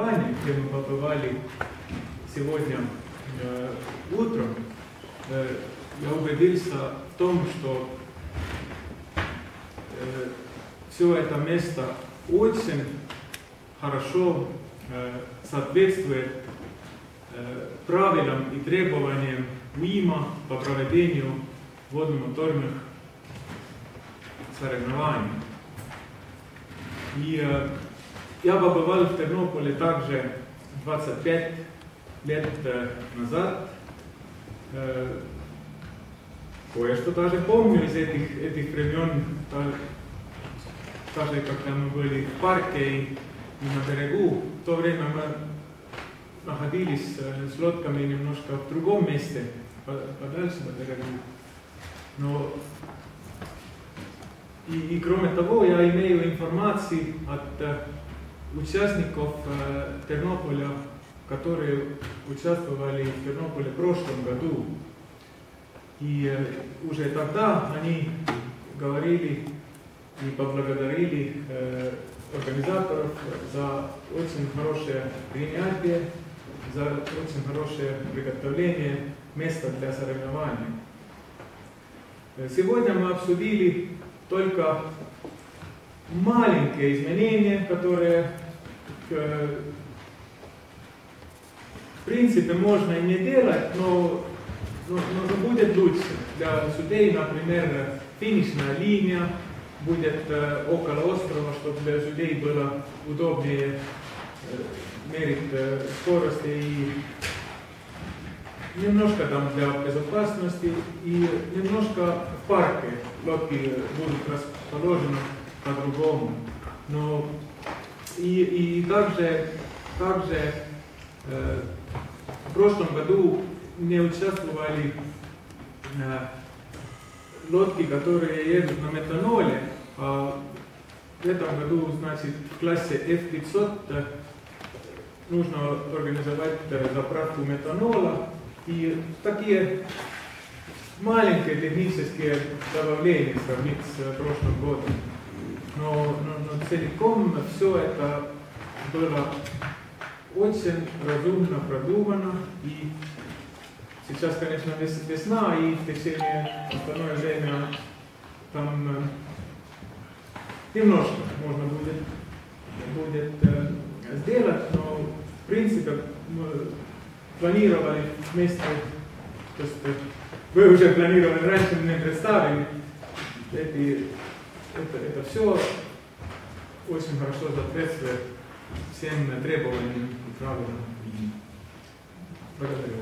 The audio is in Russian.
Где мы побывали сегодня э, утром, э, я убедился в том, что э, все это место очень хорошо э, соответствует э, правилам и требованиям УИМа по проведению водно-моторных соревнований. И э, я побывал в Тернополе также 25 лет э, назад. Э, Кое-что даже помню из этих, этих времен, даже когда мы были в парке и, на берегу. В то время мы находились э, с лодками немножко в другом месте, по- подальше на берегу. Но и, и кроме того, я имею информации от участников э, Тернополя, которые участвовали в Тернополе в прошлом году. И э, уже тогда они говорили и поблагодарили э, организаторов за очень хорошее принятие, за очень хорошее приготовление места для соревнований. Сегодня мы обсудили только маленькие изменения, которые в принципе можно и не делать, но, но, но- будет лучше. Для судей, например, финишная линия будет э, около острова, чтобы для судей было удобнее э, мерить э, скорости и немножко там для безопасности и немножко в парке лодки будут расположены по-другому. Но и, и также, также э, в прошлом году не участвовали э, лодки, которые едут на метаноле, а в этом году, значит, в классе F500 э, нужно организовать э, заправку метанола и такие маленькие технические добавления сравнить с э, прошлым годом. Но, но, но целиком все это было очень разумно продумано. И сейчас, конечно, вес- весна и в течение остальное время там э, немножко можно будет, будет э, сделать, но в принципе мы планировали вместе, то есть э, вы уже планировали раньше, мне представили, эти, это, это все очень хорошо соответствует всем требованиям правилам. Благодарю.